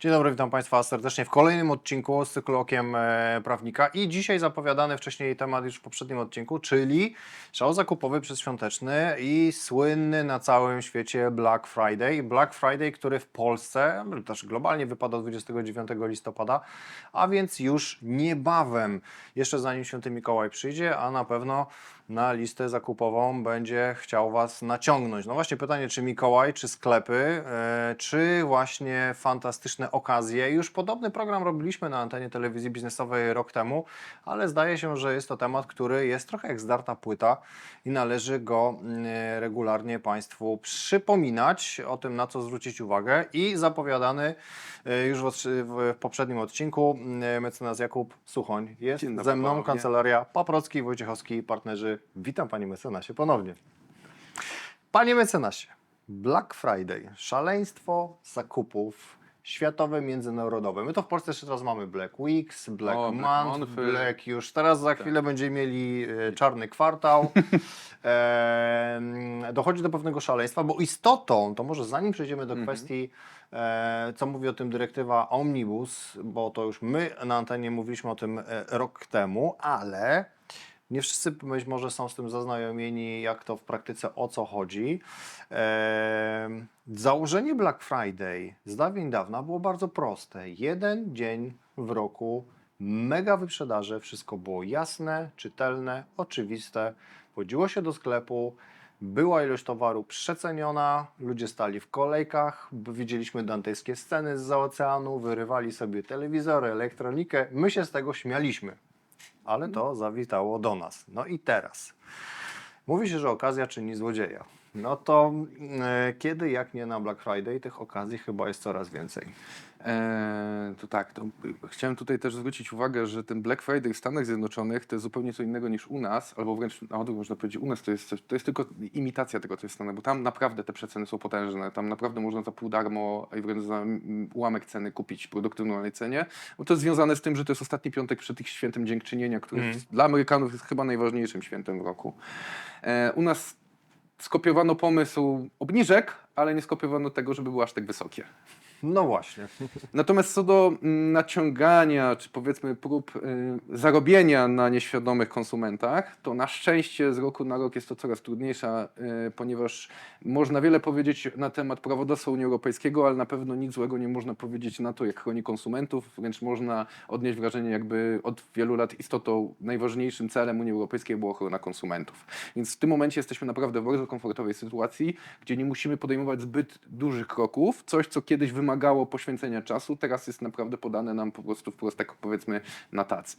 Dzień dobry, witam Państwa serdecznie w kolejnym odcinku z cyklu Okiem e, Prawnika i dzisiaj zapowiadany wcześniej temat już w poprzednim odcinku, czyli szał zakupowy przedświąteczny i słynny na całym świecie Black Friday. Black Friday, który w Polsce, ale też globalnie wypada 29 listopada, a więc już niebawem, jeszcze zanim święty Mikołaj przyjdzie, a na pewno na listę zakupową będzie chciał Was naciągnąć. No właśnie pytanie, czy Mikołaj, czy sklepy, e, czy właśnie fantastyczne okazje. Już podobny program robiliśmy na antenie telewizji biznesowej rok temu, ale zdaje się, że jest to temat, który jest trochę jak zdarta płyta i należy go mm, regularnie Państwu przypominać o tym, na co zwrócić uwagę i zapowiadany e, już w, w poprzednim odcinku mm, mecenas Jakub Suchoń jest ze mną, kancelaria Paprocki, Wojciechowski partnerzy. Witam Panie mecenasie ponownie. Panie mecenasie, Black Friday, szaleństwo zakupów światowe, międzynarodowe. My to w Polsce jeszcze teraz mamy Black Weeks, Black O, Black Month, Month. Black już. Teraz za chwilę będziemy mieli e, czarny kwartał. Em, dochodzi do pewnego szaleństwa, bo istotą, to może zanim przejdziemy do kwestii, e, co mówi o tym dyrektywa Omnibus, bo to już my na antenie mówiliśmy o tym e, rok temu, ale nie wszyscy być może są z tym zaznajomieni, jak to w praktyce, o co chodzi. Założenie Black Friday z dawien dawna było bardzo proste. Jeden dzień w roku, mega wyprzedaże, wszystko było jasne, czytelne, oczywiste. Wchodziło się do sklepu, była ilość towaru przeceniona, ludzie stali w kolejkach, widzieliśmy dantejskie sceny z oceanu, wyrywali sobie telewizory, elektronikę. My się z tego śmialiśmy ale to zawitało do nas. No i teraz. Mówi się, że okazja czyni złodzieja. No to e, kiedy, jak nie na Black Friday, tych okazji chyba jest coraz więcej. Eee, to tak, to chciałem tutaj też zwrócić uwagę, że ten Black Friday w Stanach Zjednoczonych to jest zupełnie co innego niż u nas, albo wręcz na odwrót można powiedzieć, u nas to jest, to jest tylko imitacja tego, co jest w Stanach, bo tam naprawdę te przeceny są potężne, tam naprawdę można za pół darmo, i wręcz za mm, ułamek ceny kupić produkty w normalnej cenie, bo to jest związane z tym, że to jest ostatni piątek przed ich świętem Dziękczynienia, który Mhm. dla Amerykanów jest chyba najważniejszym świętem w roku. E, u nas skopiowano pomysł obniżek, ale nie skopiowano tego, żeby było aż tak wysokie. No właśnie. Natomiast co do mm, naciągania, czy powiedzmy prób y, zarobienia na nieświadomych konsumentach, to na szczęście z roku na rok jest to coraz trudniejsze, y, ponieważ można wiele powiedzieć na temat prawodawstwa Unii Europejskiego, ale na pewno nic złego nie można powiedzieć na to, jak chroni konsumentów, wręcz można odnieść wrażenie, jakby od wielu lat istotą, najważniejszym celem Unii Europejskiej była ochrona konsumentów. Więc w tym momencie jesteśmy naprawdę w bardzo komfortowej sytuacji, gdzie nie musimy podejmować zbyt dużych kroków. Coś, co kiedyś wymagało poświęcenia czasu, teraz jest naprawdę podane nam po prostu wprost, tak powiedzmy, na tacy.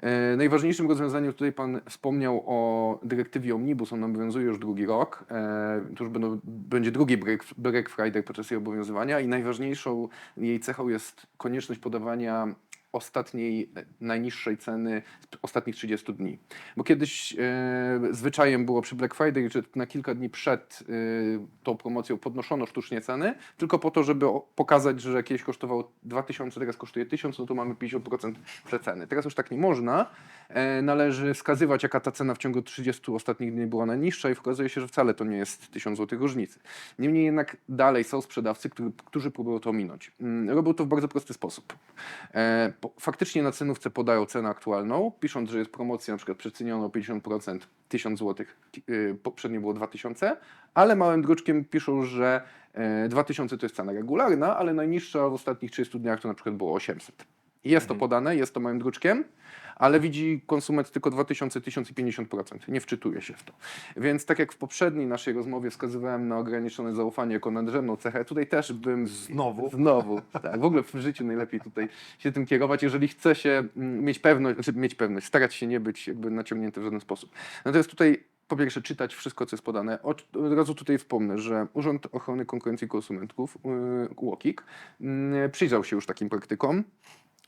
E, Najważniejszym rozwiązaniem, tutaj Pan wspomniał o dyrektywie Omnibus, on obowiązuje już drugi rok. E, To już będzie drugi break, break Friday podczas jej obowiązywania i najważniejszą jej cechą jest konieczność podawania ostatniej, najniższej ceny z ostatnich 30 dni. Bo kiedyś e, zwyczajem było przy Black Friday, że na kilka dni przed e, tą promocją podnoszono sztucznie ceny, tylko po to, żeby pokazać, że kiedyś kosztowało 2000, teraz kosztuje 1000, no to mamy 50% przeceny. Teraz już tak nie można. E, należy wskazywać, jaka ta cena w ciągu 30 ostatnich dni była najniższa i okazuje się, że wcale to nie jest 1000 zł różnicy. Niemniej jednak dalej są sprzedawcy, którzy, którzy próbują to ominąć. Mm, Robią to w bardzo prosty sposób. E, faktycznie na cenówce podają cenę aktualną, pisząc, że jest promocja, na przykład przeceniono o 50%, 1000 zł, poprzednio było 2000, ale małym druczkiem piszą, że e, 2000 to jest cena regularna, ale najniższa w ostatnich 30 dniach to na przykład było 800. Jest to podane, jest to małym druczkiem, ale widzi konsument tylko 2000, 1000 i 50%. Nie wczytuje się w to. Więc tak jak w poprzedniej naszej rozmowie wskazywałem na ograniczone zaufanie jako nadrzędną cechę, tutaj też bym... Z... Znowu? Znowu. Tak, w ogóle w życiu najlepiej tutaj się tym kierować, jeżeli chce się mm, mieć pewność, znaczy mieć pewność, starać się nie być jakby naciągnięty w żaden sposób. Natomiast tutaj po pierwsze czytać wszystko, co jest podane. Od, razu tutaj wspomnę, że Urząd Ochrony Konkurencji i Konsumentów, yy, UOKiK, yy, przyjrzał się już takim praktykom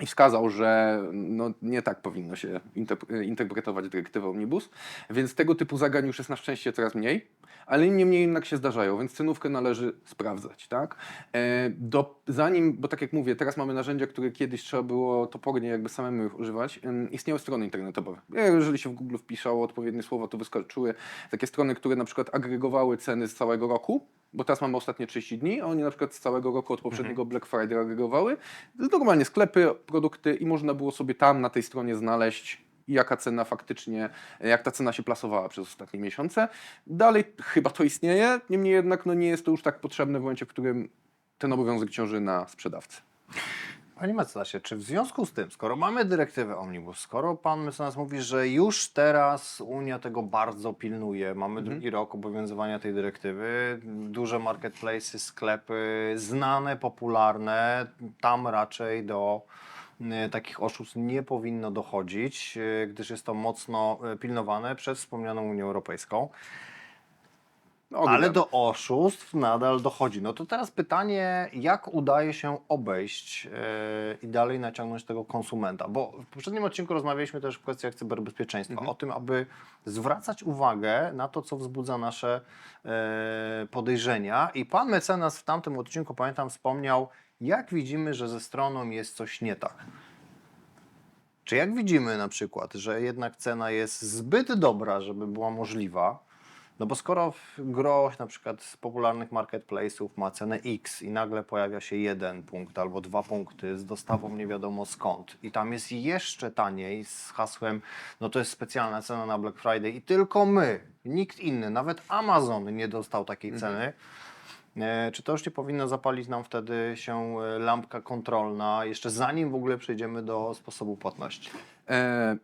i wskazał, że no, nie tak powinno się interp- interpretować dyrektywę Omnibus, więc tego typu zagań już jest na szczęście coraz mniej, ale niemniej jednak się zdarzają, więc cenówkę należy sprawdzać. Tak? E, Do, zanim, bo tak jak mówię, teraz mamy narzędzia, które kiedyś trzeba było topornie jakby samemu ich używać, istniały strony internetowe. E, Jeżeli się w Google wpisało odpowiednie słowa, to wyskoczyły takie strony, które na przykład agregowały ceny z całego roku bo teraz mamy ostatnie 30 dni, a oni na przykład z całego roku od poprzedniego Black Friday agregowały normalnie sklepy, produkty i można było sobie tam na tej stronie znaleźć jaka cena faktycznie, jak ta cena się plasowała przez ostatnie miesiące. Dalej chyba to istnieje, niemniej jednak no nie jest to już tak potrzebne w momencie, w którym ten obowiązek ciąży na sprzedawcy. Panie mecenasie, czy w związku z tym, skoro mamy dyrektywę Omnibus, skoro pan mecenas mówi, że już teraz Unia tego bardzo pilnuje, mamy drugi rok obowiązywania tej dyrektywy, duże marketplace, sklepy znane, popularne, tam raczej do e, takich oszustw nie powinno dochodzić, e, gdyż jest to mocno e, pilnowane przez wspomnianą Unię Europejską. No, Ale ogólnie. do oszustw nadal dochodzi. No to teraz pytanie, jak udaje się obejść yy, i dalej naciągnąć tego konsumenta? Bo w poprzednim odcinku rozmawialiśmy też w kwestiach cyberbezpieczeństwa, Mhm. o tym, aby zwracać uwagę na to, co wzbudza nasze yy, podejrzenia. I pan mecenas w tamtym odcinku, pamiętam, wspomniał, jak widzimy, że ze stroną jest coś nie tak. Czy jak widzimy na przykład, że jednak cena jest zbyt dobra, żeby była możliwa, no bo skoro w gro na przykład z popularnych marketplace'ów ma cenę X i nagle pojawia się jeden punkt albo dwa punkty z dostawą nie wiadomo skąd i tam jest jeszcze taniej z hasłem, no to jest specjalna cena na Black Friday i tylko my, nikt inny, nawet Amazon nie dostał takiej ceny. E, Czy to już nie powinno zapalić nam wtedy się e, lampka kontrolna, jeszcze zanim w ogóle przejdziemy do sposobu płatności? E,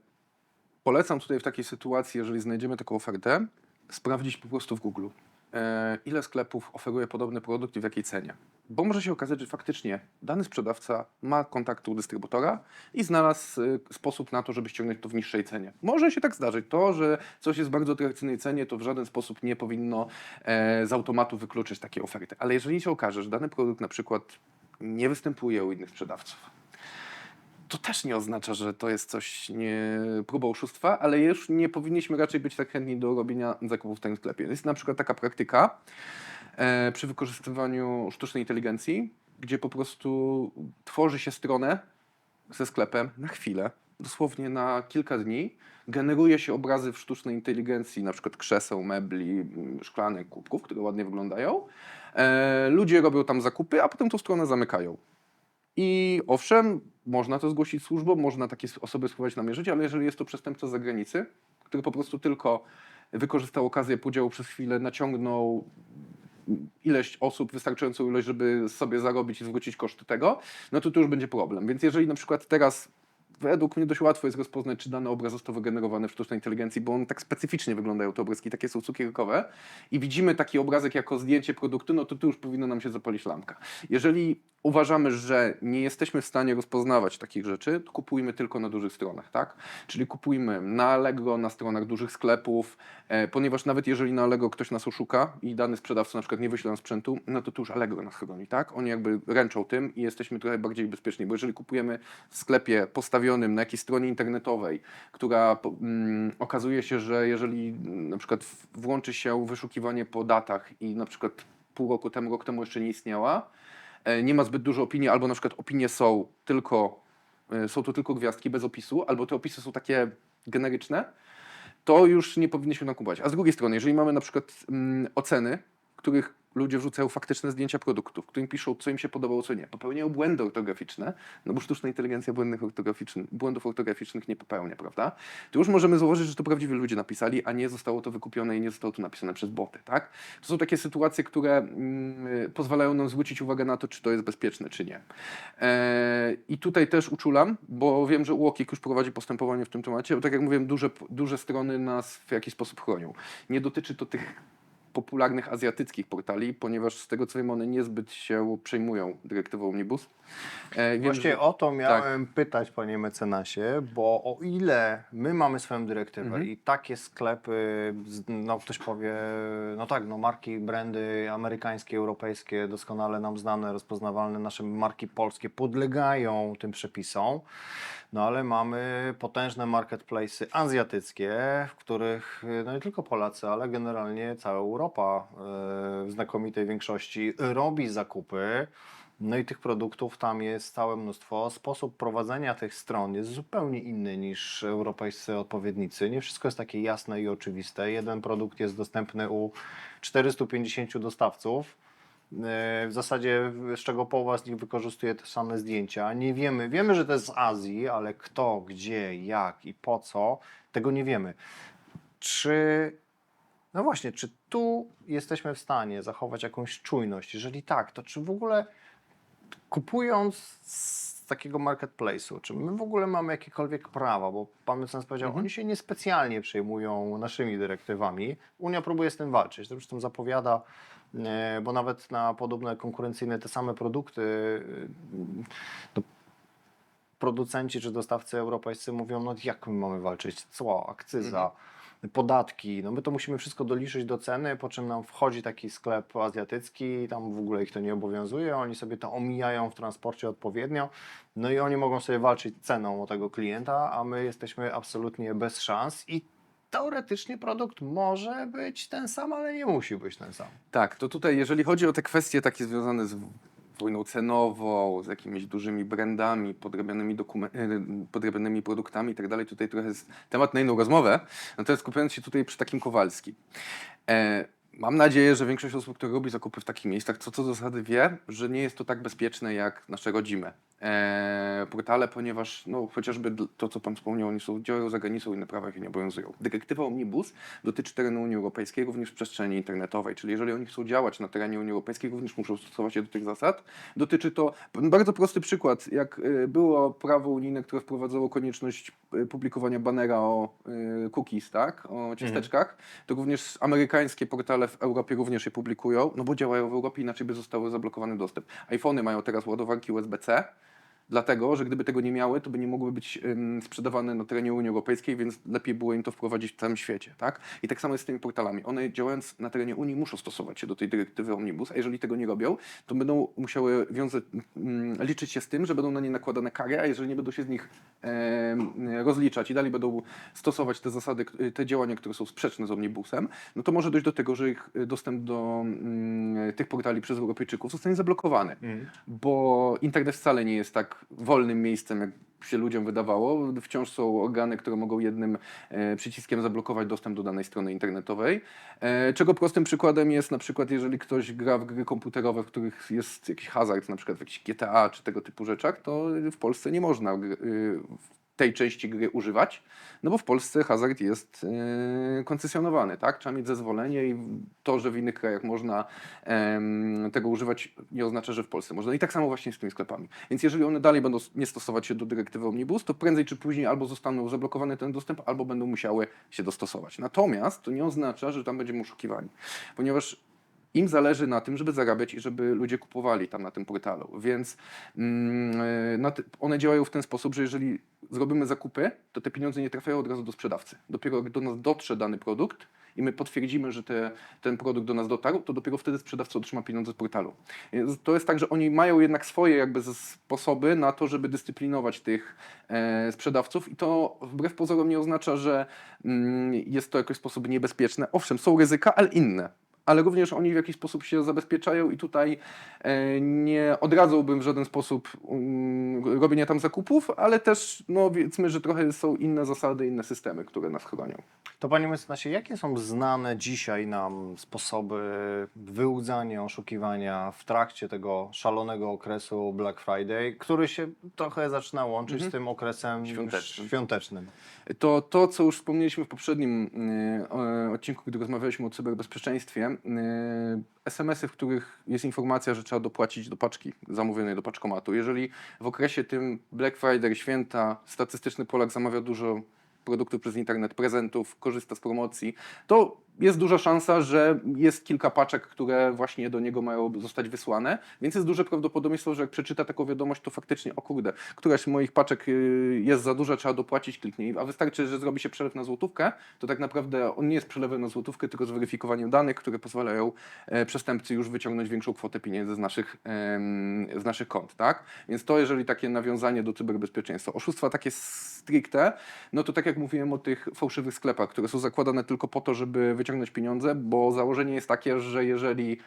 polecam tutaj w takiej sytuacji, jeżeli znajdziemy taką ofertę, sprawdzić po prostu w Google, e, ile sklepów oferuje podobny produkt i w jakiej cenie. Bo może się okazać, że faktycznie dany sprzedawca ma kontakt u dystrybutora i znalazł e, sposób na to, żeby ściągnąć to w niższej cenie. Może się tak zdarzyć. To, że coś jest w bardzo atrakcyjnej cenie, to w żaden sposób nie powinno e, z automatu wykluczyć takiej oferty. Ale jeżeli się okaże, że dany produkt na przykład nie występuje u innych sprzedawców, to też nie oznacza, że to jest coś, nie, próba oszustwa, ale już nie powinniśmy raczej być tak chętni do robienia zakupów w tym sklepie. Jest na przykład taka praktyka e, przy wykorzystywaniu sztucznej inteligencji, gdzie po prostu tworzy się stronę ze sklepem na chwilę, dosłownie na kilka dni, generuje się obrazy w sztucznej inteligencji, na przykład krzeseł, mebli, szklanek, kubków, które ładnie wyglądają. E, ludzie robią tam zakupy, a potem tą stronę zamykają. I owszem, można to zgłosić służbom, można takie osoby spróbować namierzyć, ale jeżeli jest to przestępca z zagranicy, który po prostu tylko wykorzystał okazję podziału przez chwilę, naciągnął ileś osób, wystarczającą ilość, żeby sobie zarobić i zwrócić koszty tego, no to to już będzie problem. Więc jeżeli na przykład teraz według mnie dość łatwo jest rozpoznać, czy dany obraz został wygenerowany w sztucznej inteligencji, bo on tak specyficznie wyglądają te obrazki, takie są cukierkowe i widzimy taki obrazek jako zdjęcie produktu, no to tu już powinno nam się zapalić lampka. Jeżeli uważamy, że nie jesteśmy w stanie rozpoznawać takich rzeczy, to kupujmy tylko na dużych stronach, tak? Czyli kupujmy na Allegro, na stronach dużych sklepów, e, ponieważ nawet jeżeli na Allegro ktoś nas oszuka i dany sprzedawca na przykład nie wyśle nam sprzętu, no to tu już Allegro nas chroni, tak? Oni jakby ręczą tym i jesteśmy trochę bardziej bezpieczni, bo jeżeli kupujemy w sklepie postawionym na jakiejś stronie internetowej, która mm, okazuje się, że jeżeli mm, na przykład włączy się wyszukiwanie po datach i na przykład pół roku temu, rok temu jeszcze nie istniała, e, nie ma zbyt dużo opinii, albo na przykład opinie są tylko, e, są to tylko gwiazdki bez opisu, albo te opisy są takie generyczne, to już nie powinniśmy nakupować. A z drugiej strony, jeżeli mamy na przykład mm, oceny, których ludzie wrzucają faktyczne zdjęcia produktów, którym piszą, co im się podobało, co nie, popełniają błędy ortograficzne, no bo sztuczna inteligencja błędnych ortograficznych, błędów ortograficznych nie popełnia, prawda? To już możemy zauważyć, że to prawdziwi ludzie napisali, a nie zostało to wykupione i nie zostało to napisane przez boty, tak? To są takie sytuacje, które mm, pozwalają nam zwrócić uwagę na to, czy to jest bezpieczne, czy nie. E, I tutaj też uczulam, bo wiem, że UOKiK już prowadzi postępowanie w tym temacie, bo tak jak mówiłem, duże, duże strony nas w jakiś sposób chronią. Nie dotyczy to tych popularnych azjatyckich portali, ponieważ z tego co wiem, one niezbyt się przejmują dyrektywą Omnibus. E, wiem, Właśnie że- o to miałem pytać, panie mecenasie, bo o ile my mamy swoją dyrektywę Mhm. i takie sklepy, no ktoś powie, no tak, no marki, brandy amerykańskie, europejskie, doskonale nam znane, rozpoznawalne, nasze marki polskie podlegają tym przepisom, no ale mamy potężne marketplace'y azjatyckie, w których no nie tylko Polacy, ale generalnie cała Europa e, w znakomitej większości robi zakupy. No i tych produktów tam jest całe mnóstwo. Sposób prowadzenia tych stron jest zupełnie inny niż europejscy odpowiednicy. Nie wszystko jest takie jasne i oczywiste. Jeden produkt jest dostępny u 450 dostawców. W zasadzie z czego połowa z nich wykorzystuje te same zdjęcia. Nie wiemy, wiemy, że to jest z Azji, ale kto, gdzie, jak i po co, tego nie wiemy. Czy no właśnie, czy tu jesteśmy w stanie zachować jakąś czujność? Jeżeli tak, to czy w ogóle kupując z takiego marketplace'u, czy my w ogóle mamy jakiekolwiek prawa? Bo pan mecenas powiedział, Mhm. oni się niespecjalnie przejmują naszymi dyrektywami. Unia próbuje z tym walczyć. Zresztą zapowiada, bo nawet na podobne konkurencyjne te same produkty e, to producenci czy dostawcy europejscy mówią, no jak my mamy walczyć? Cło, akcyza, podatki, no my to musimy wszystko doliczyć do ceny, po czym nam wchodzi taki sklep azjatycki, tam w ogóle ich to nie obowiązuje, oni sobie to omijają w transporcie odpowiednio, no i oni mogą sobie walczyć ceną o tego klienta, a my jesteśmy absolutnie bez szans i teoretycznie produkt może być ten sam, ale nie musi być ten sam. Tak, to tutaj, jeżeli chodzi o te kwestie takie związane z wojną cenową, z jakimiś dużymi brandami, podrabianymi, e, podrabianymi produktami i tak dalej, tutaj trochę jest temat na inną rozmowę. Natomiast skupiając się tutaj przy takim Kowalskim. E, Mam nadzieję, że większość osób, które robi zakupy w takich miejscach, co co do zasady wie, że nie jest to tak bezpieczne jak nasze rodzime e, portale, ponieważ no, chociażby to, co Pan wspomniał, oni są działają za granicą, inne prawa ich nie obowiązują. Dyrektywa Omnibus dotyczy terenu Unii Europejskiej, również przestrzeni internetowej, czyli jeżeli oni chcą działać na terenie Unii Europejskiej, również muszą stosować się do tych zasad. Dotyczy to, bardzo prosty przykład, jak e, było prawo unijne, które wprowadzało konieczność publikowania banera o e, cookies, tak, o ciasteczkach, to również amerykańskie portale w Europie również je publikują, no bo działają w Europie, inaczej by zostały zablokowany dostęp. iPhony mają teraz ładowarki USB-C, dlatego, że gdyby tego nie miały, to by nie mogły być sprzedawane na terenie Unii Europejskiej, więc lepiej było im to wprowadzić w całym świecie, tak? I tak samo jest z tymi portalami. One działając na terenie Unii muszą stosować się do tej dyrektywy Omnibus, a jeżeli tego nie robią, to będą musiały liczyć się z tym, że będą na nie nakładane kary, a jeżeli nie będą się z nich rozliczać i dalej będą stosować te zasady, te działania, które są sprzeczne z Omnibusem, no to może dojść do tego, że ich dostęp do mm, tych portali przez Europejczyków zostanie zablokowany bo internet wcale nie jest tak wolnym miejscem, jak się ludziom wydawało. Wciąż są organy, które mogą jednym e, przyciskiem zablokować dostęp do danej strony internetowej. E, czego prostym przykładem jest na przykład, jeżeli ktoś gra w gry komputerowe, w których jest jakiś hazard, na przykład w jakichś GTA czy tego typu rzeczach, to w Polsce nie można y, tej części gry używać, no bo w Polsce hazard jest e, koncesjonowany, tak? Trzeba mieć zezwolenie i to, że w innych krajach można tego używać, nie oznacza, że w Polsce można. I tak samo właśnie z tymi sklepami. Więc jeżeli one dalej będą nie stosować się do dyrektywy Omnibus, to prędzej czy później albo zostaną zablokowany ten dostęp, albo będą musiały się dostosować. Natomiast to nie oznacza, że tam będziemy oszukiwani, ponieważ im zależy na tym, żeby zarabiać i żeby ludzie kupowali tam na tym portalu. Więc mm, e, one działają w ten sposób, że jeżeli zrobimy zakupy, to te pieniądze nie trafiają od razu do sprzedawcy. Dopiero jak do nas dotrze dany produkt i my potwierdzimy, że te, ten produkt do nas dotarł, to dopiero wtedy sprzedawca otrzyma pieniądze z portalu. To jest tak, że oni mają jednak swoje jakby sposoby na to, żeby dyscyplinować tych e, sprzedawców i to wbrew pozorom nie oznacza, że mm, jest to jakiś sposób niebezpieczne. Owszem, są ryzyka, ale inne ale również oni w jakiś sposób się zabezpieczają i tutaj e, nie odradzałbym w żaden sposób um, robienia tam zakupów, ale też no powiedzmy, że trochę są inne zasady, inne systemy, które nas chronią. To panie mecenasie, jakie są znane dzisiaj nam sposoby wyłudzania, oszukiwania w trakcie tego szalonego okresu Black Friday, który się trochę zaczyna łączyć z tym okresem Świątecznym. świątecznym? To to, co już wspomnieliśmy w poprzednim y, odcinku, gdy rozmawialiśmy o cyberbezpieczeństwie, SMS-y, w których jest informacja, że trzeba dopłacić do paczki zamówionej do paczkomatu. Jeżeli w okresie tym Black Friday, święta, statystyczny Polak zamawia dużo produktów przez internet, prezentów, korzysta z promocji, to jest duża szansa, że jest kilka paczek, które właśnie do niego mają zostać wysłane, więc jest duże prawdopodobieństwo, że jak przeczyta taką wiadomość, to faktycznie, o kurde, któraś z moich paczek y, jest za duża, trzeba dopłacić, kliknij, a wystarczy, że zrobi się przelew na złotówkę, to tak naprawdę on nie jest przelewem na złotówkę, tylko zweryfikowaniem danych, które pozwalają e, przestępcy już wyciągnąć większą kwotę pieniędzy z naszych, z naszych kont, tak? Więc to, jeżeli takie nawiązanie do cyberbezpieczeństwa. Oszustwa takie stricte, no to tak jak mówiłem o tych fałszywych sklepach, które są zakładane tylko po to, żeby wyciągnąć pieniądze, bo założenie jest takie, że jeżeli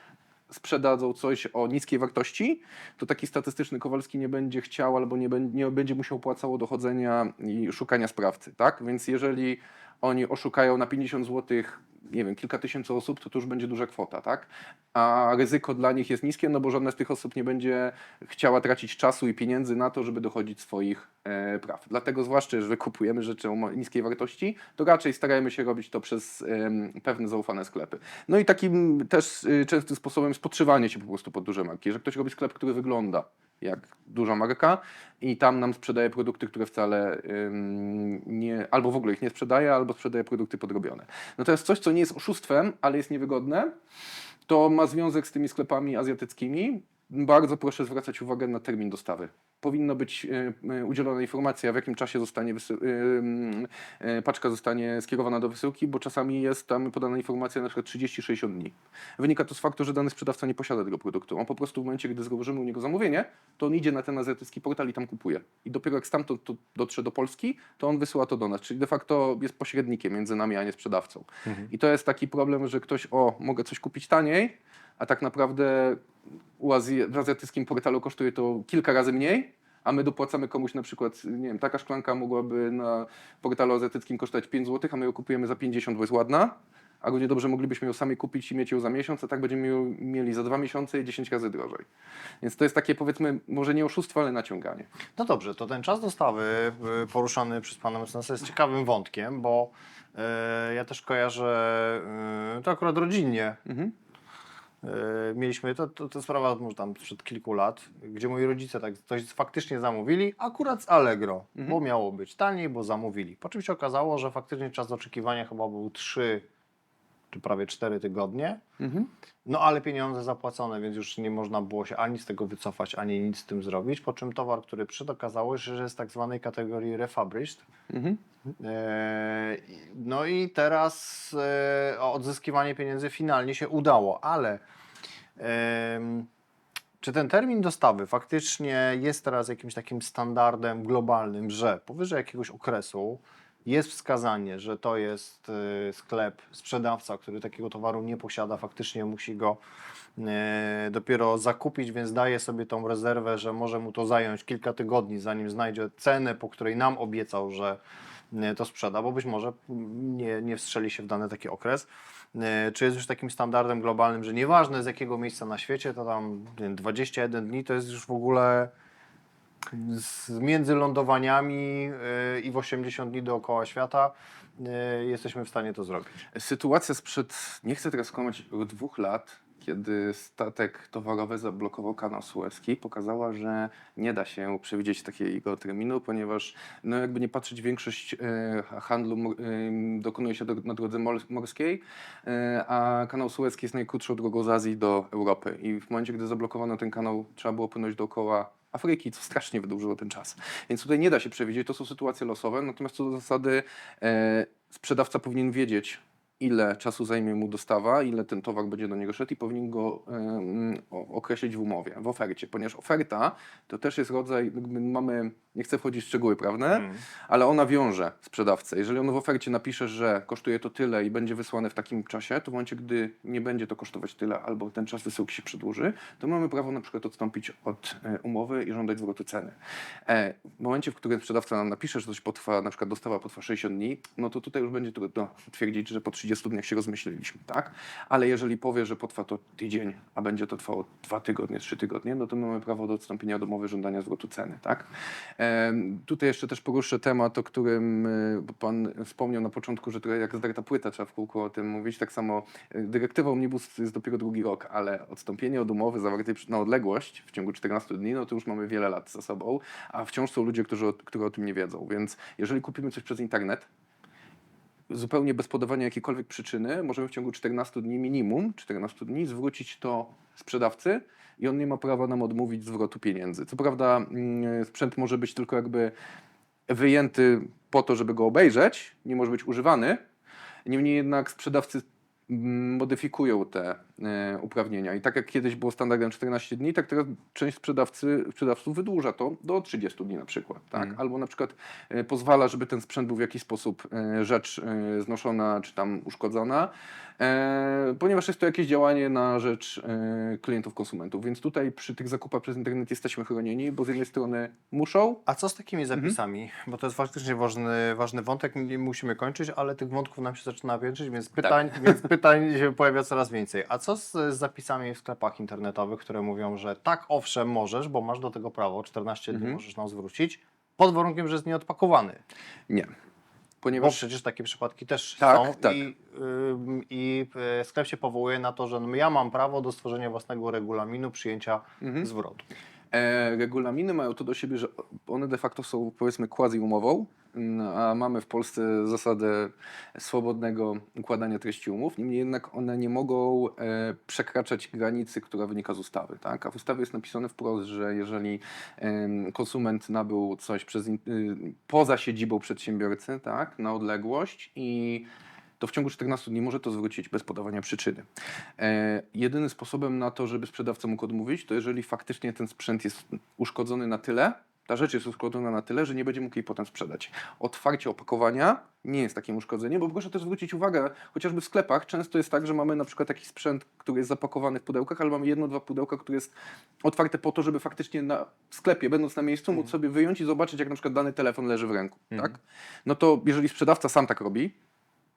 sprzedadzą coś o niskiej wartości, to taki statystyczny Kowalski nie będzie chciał albo nie, będzie, nie będzie mu się opłacało dochodzenia i szukania sprawcy, tak? Więc jeżeli oni oszukają na 50 zł, nie wiem, kilka tysięcy osób, to to już będzie duża kwota, tak? A ryzyko dla nich jest niskie, no bo żadna z tych osób nie będzie chciała tracić czasu i pieniędzy na to, żeby dochodzić swoich e, praw. Dlatego zwłaszcza, jeżeli kupujemy rzeczy o niskiej wartości, to raczej starajmy się robić to przez em, pewne zaufane sklepy. No i takim też y, częstym sposobem jest podszywanie się po prostu pod duże marki, że ktoś robi sklep, który wygląda jak duża marka i tam nam sprzedaje produkty, które wcale ym, nie, albo w ogóle ich nie sprzedaje, albo sprzedaje produkty podrobione. No to jest coś, co nie jest oszustwem, ale jest niewygodne, to ma związek z tymi sklepami azjatyckimi. Bardzo proszę zwracać uwagę na termin dostawy. Powinno być e, e, udzielona informacja, w jakim czasie zostanie e, paczka zostanie skierowana do wysyłki, bo czasami jest tam podana informacja na przykład 30-60 dni. Wynika to z faktu, że dany sprzedawca nie posiada tego produktu. On po prostu w momencie, gdy złożymy u niego zamówienie, to on idzie na ten azjatycki portal i tam kupuje. I dopiero jak stamtąd to dotrze do Polski, to on wysyła to do nas. Czyli de facto jest pośrednikiem między nami, a nie sprzedawcą. I to jest taki problem, że ktoś, o, mogę coś kupić taniej, a tak naprawdę u Azji, w azjatyckim portalu kosztuje to kilka razy mniej, a my dopłacamy komuś na przykład, nie wiem, taka szklanka mogłaby na portalu azjatyckim kosztować 5 zł, a my ją kupujemy za 50, bo jest ładna, a równie dobrze moglibyśmy ją sami kupić i mieć ją za miesiąc, a tak będziemy ją mieli za dwa miesiące i 10 razy drożej. Więc to jest takie powiedzmy, może nie oszustwo, ale naciąganie. No dobrze, to ten czas dostawy y, poruszany przez pana mecenasa jest ciekawym wątkiem, bo y, ja też kojarzę y, to akurat rodzinnie. Mhm. Y, mieliśmy, to, to, to sprawa może tam sprzed kilku lat, gdzie moi rodzice tak coś faktycznie zamówili, akurat z Allegro, bo miało być taniej, bo zamówili. Po czym się okazało, że faktycznie czas oczekiwania chyba był 3 czy prawie 4 tygodnie. Mhm. No ale pieniądze zapłacone, więc już nie można było się ani z tego wycofać, ani nic z tym zrobić. Po czym towar, który przyszedł, okazało się, że jest tak zwanej kategorii refurbished. Mhm. Eee, no i teraz e, odzyskiwanie pieniędzy finalnie się udało, ale em, czy ten termin dostawy faktycznie jest teraz jakimś takim standardem globalnym, że powyżej jakiegoś okresu jest wskazanie, że to jest e, sklep, sprzedawca, który takiego towaru nie posiada, faktycznie musi go e, dopiero zakupić, więc daje sobie tą rezerwę, że może mu to zająć kilka tygodni, zanim znajdzie cenę, po której nam obiecał, że e, to sprzeda, bo być może nie, nie wstrzeli się w dany taki okres. Czy jest już takim standardem globalnym, że nieważne z jakiego miejsca na świecie, to tam nie wiem, 21 dni to jest już w ogóle z, między lądowaniami e, i w 80 dni dookoła świata e, jesteśmy w stanie to zrobić. Sytuacja sprzed, nie chcę teraz kłamać, dwóch lat, kiedy statek towarowy zablokował kanał Suezki, pokazała, że nie da się przewidzieć takiego terminu, ponieważ no jakby nie patrzeć, większość e, handlu dokonuje się na drodze mor- morskiej, a kanał Suezki jest najkrótszą drogą z Azji do Europy. I w momencie, gdy zablokowano ten kanał, trzeba było płynąć dookoła Afryki, co strasznie wydłużyło ten czas. Więc tutaj nie da się przewidzieć, to są sytuacje losowe, natomiast co do zasady e, sprzedawca powinien wiedzieć, ile czasu zajmie mu dostawa, ile ten towar będzie do niego szedł i powinien go o- określić w umowie, w ofercie, ponieważ oferta to też jest rodzaj, mamy, nie chcę wchodzić w szczegóły prawne, ale ona wiąże sprzedawcę. Jeżeli on w ofercie napisze, że kosztuje to tyle i będzie wysłane w takim czasie, to w momencie, gdy nie będzie to kosztować tyle albo ten czas wysyłki się przedłuży, to mamy prawo na przykład odstąpić od e, umowy i żądać zwrotu ceny. E, w momencie, w którym sprzedawca nam napisze, że coś potrwa, na przykład dostawa potrwa 60 dni, no to tutaj już będzie trudno twierdzić, że po 30 dniach się rozmyśliliśmy, tak? Ale jeżeli powie, że potrwa to tydzień, a będzie to trwało dwa tygodnie, trzy tygodnie, no to mamy prawo do odstąpienia od umowy żądania zwrotu ceny, tak? Em, tutaj jeszcze też poruszę temat, o którym y, pan wspomniał na początku, że trochę jak zdarta płyta, trzeba w kółko o tym mówić. Tak samo y, dyrektywa Omnibus jest dopiero drugi rok, ale odstąpienie od umowy zawartej na odległość w ciągu 14 dni, no to już mamy wiele lat za sobą, a wciąż są ludzie, którzy, którzy o tym nie wiedzą. Więc jeżeli kupimy coś przez internet, zupełnie bez podawania jakiejkolwiek przyczyny, możemy w ciągu 14 dni, minimum 14 dni, zwrócić to sprzedawcy i on nie ma prawa nam odmówić zwrotu pieniędzy. Co prawda mm, sprzęt może być tylko jakby wyjęty po to, żeby go obejrzeć, nie może być używany. Niemniej jednak sprzedawcy modyfikują te e, uprawnienia. I tak jak kiedyś było standardem 14 dni, tak teraz część sprzedawcy, sprzedawców wydłuża to do 30 dni na przykład. Tak? Mhm. Albo na przykład e, pozwala, żeby ten sprzęt był w jakiś sposób e, rzecz znoszona czy tam uszkodzona, ponieważ jest to jakieś działanie na rzecz klientów, konsumentów. Więc tutaj przy tych zakupach przez internet jesteśmy chronieni, bo z jednej strony muszą, A co z takimi zapisami? Bo to jest faktycznie ważny, ważny wątek, nie musimy kończyć, ale tych wątków nam się zaczyna piętrzyć, więc pytań, więc pytań się pojawia coraz więcej. A co z, z zapisami w sklepach internetowych, które mówią, że tak, owszem, możesz, bo masz do tego prawo, 14 dni Mhm. możesz nam zwrócić, pod warunkiem, że jest nieodpakowany. nie. Bo Ponieważ przecież takie przypadki też Tak, są tak. i, ym, i y, sklep się powołuje na to, że no, ja mam prawo do stworzenia własnego regulaminu przyjęcia Mhm. zwrotu. E, regulaminy mają to do siebie, że one de facto są powiedzmy quasi umową, mm, a mamy w Polsce zasadę swobodnego układania treści umów. Niemniej jednak one nie mogą e, przekraczać granicy, która wynika z ustawy. Tak? A w ustawie jest napisane wprost, że jeżeli konsument nabył coś przez, y, poza siedzibą przedsiębiorcy tak, na odległość i to w ciągu 14 dni może to zwrócić bez podawania przyczyny. E, jedynym sposobem na to, żeby sprzedawca mógł odmówić, to jeżeli faktycznie ten sprzęt jest uszkodzony na tyle, ta rzecz jest uszkodzona na tyle, że nie będzie mógł jej potem sprzedać. Otwarcie opakowania nie jest takim uszkodzeniem, bo proszę też zwrócić uwagę, chociażby w sklepach często jest tak, że mamy na przykład taki sprzęt, który jest zapakowany w pudełkach, ale mamy jedno, dwa pudełka, które jest otwarte po to, żeby faktycznie na w sklepie, będąc na miejscu, móc sobie wyjąć i zobaczyć, jak na przykład dany telefon leży w ręku. Mhm. Tak? No to jeżeli sprzedawca sam tak robi,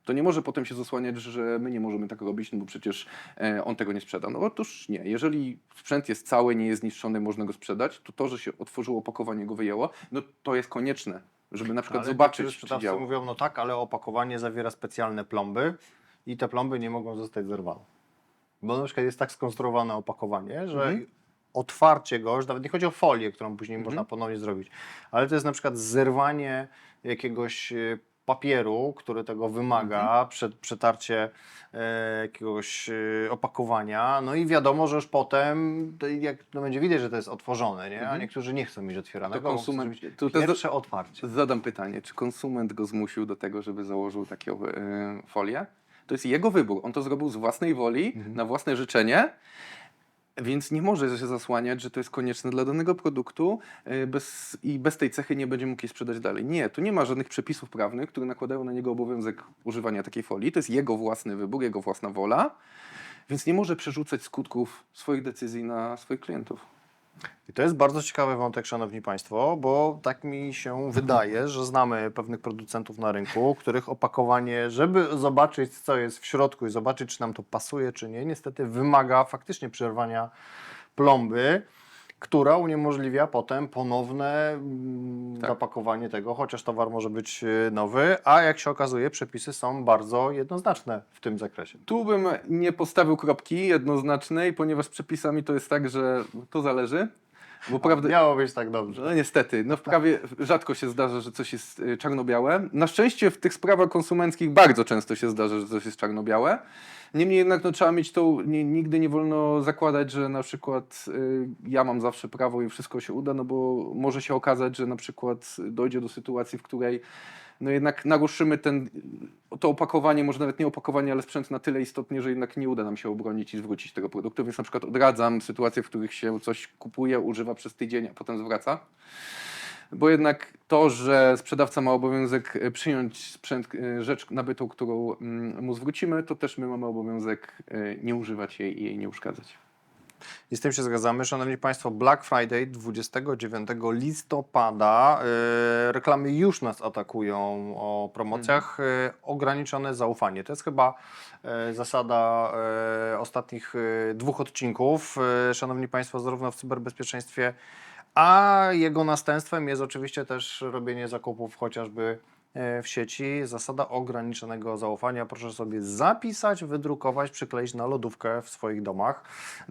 to nie może potem się zasłaniać, że my nie możemy tak robić, no bo przecież e, on tego nie sprzeda. No otóż nie. Jeżeli sprzęt jest cały, nie jest zniszczony, można go sprzedać, to to, że się otworzyło opakowanie, go wyjęło, no to jest konieczne, żeby na przykład Ale zobaczyć, czy działa. mówią, no tak, ale opakowanie zawiera specjalne plomby i te plomby nie mogą zostać zerwane. Bo na przykład jest tak skonstruowane opakowanie, że Mhm. otwarcie go, już nawet nie chodzi o folię, którą później Mhm. można ponownie zrobić, ale to jest na przykład zerwanie jakiegoś e, papieru, który tego wymaga, Mhm. przed, przetarcie e, jakiegoś e, opakowania, no i wiadomo, że już potem, to jak no będzie widać, że to jest otworzone, nie? a Mhm. niektórzy nie chcą mieć otwieranego, To konsument- to- to pierwsze otwarcie. Zadam pytanie, czy konsument go zmusił do tego, żeby założył taką e, folię? To jest jego wybór. On to zrobił z własnej woli, Mhm. na własne życzenie. Więc nie może się zasłaniać, że to jest konieczne dla danego produktu e, bez, i bez tej cechy nie będzie mógł jej sprzedać dalej. Nie, tu nie ma żadnych przepisów prawnych, które nakładają na niego obowiązek używania takiej folii. To jest jego własny wybór, jego własna wola, więc nie może przerzucać skutków swoich decyzji na swoich klientów. I to jest bardzo ciekawy wątek, Szanowni Państwo, bo tak mi się wydaje, że znamy pewnych producentów na rynku, których opakowanie, żeby zobaczyć, co jest w środku i zobaczyć, czy nam to pasuje, czy nie, niestety wymaga faktycznie przerwania plomby, która uniemożliwia potem ponowne mm, Tak. zapakowanie tego, chociaż towar może być y, nowy, a jak się okazuje, przepisy są bardzo jednoznaczne w tym zakresie. Tu bym nie postawił kropki jednoznacznej, ponieważ z przepisami to jest tak, że to zależy. Bo prawda, Miało być tak dobrze. no niestety, no w prawie rzadko się zdarza, że coś jest y, czarno-białe. Na szczęście w tych sprawach konsumenckich bardzo często się zdarza, że coś jest czarno-białe. Niemniej jednak no, trzeba mieć to, nie, nigdy nie wolno zakładać, że na przykład y, ja mam zawsze prawo i wszystko się uda, no bo może się okazać, że na przykład dojdzie do sytuacji, w której no jednak naruszymy ten, to opakowanie, może nawet nie opakowanie, ale sprzęt na tyle istotnie, że jednak nie uda nam się obronić i zwrócić tego produktu, więc na przykład odradzam sytuacje, w których się coś kupuje, używa przez tydzień, a potem zwraca. Bo jednak to, że sprzedawca ma obowiązek e, przyjąć sprzęt, e, rzecz nabytą, którą mm, mu zwrócimy, to też my mamy obowiązek e, nie używać jej i jej nie uszkadzać. I z tym się zgadzamy. Szanowni Państwo, Black Friday 29 listopada. e, reklamy już nas atakują o promocjach. e, ograniczone zaufanie. To jest chyba e, zasada e, ostatnich e, dwóch odcinków. E, szanowni Państwo, zarówno w cyberbezpieczeństwie, a jego następstwem jest oczywiście też robienie zakupów chociażby w sieci. Zasada ograniczonego zaufania. Proszę sobie zapisać, wydrukować, przykleić na lodówkę w swoich domach.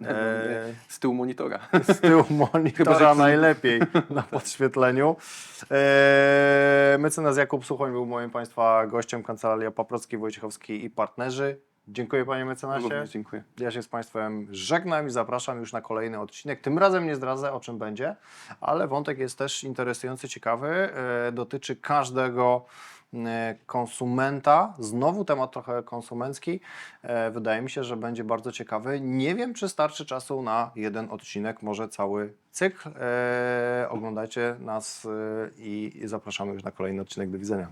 E, Z tyłu monitora. z tyłu Chyba, monitora że- najlepiej na podświetleniu. Eee, mecenas Jakub Suchoń był moim Państwa gościem, Kancelaria Paprocki, Wojciechowski i partnerzy. Dziękuję panie mecenasie. Również dziękuję. Ja się z Państwem żegnam i zapraszam już na kolejny odcinek. Tym razem nie zdradzę o czym będzie, ale wątek jest też interesujący, ciekawy. E, dotyczy każdego e, konsumenta. Znowu temat trochę konsumencki. E, wydaje mi się, że będzie bardzo ciekawy. Nie wiem, czy starczy czasu na jeden odcinek, może cały cykl. Oglądajcie nas i zapraszamy już na kolejny odcinek. Do widzenia.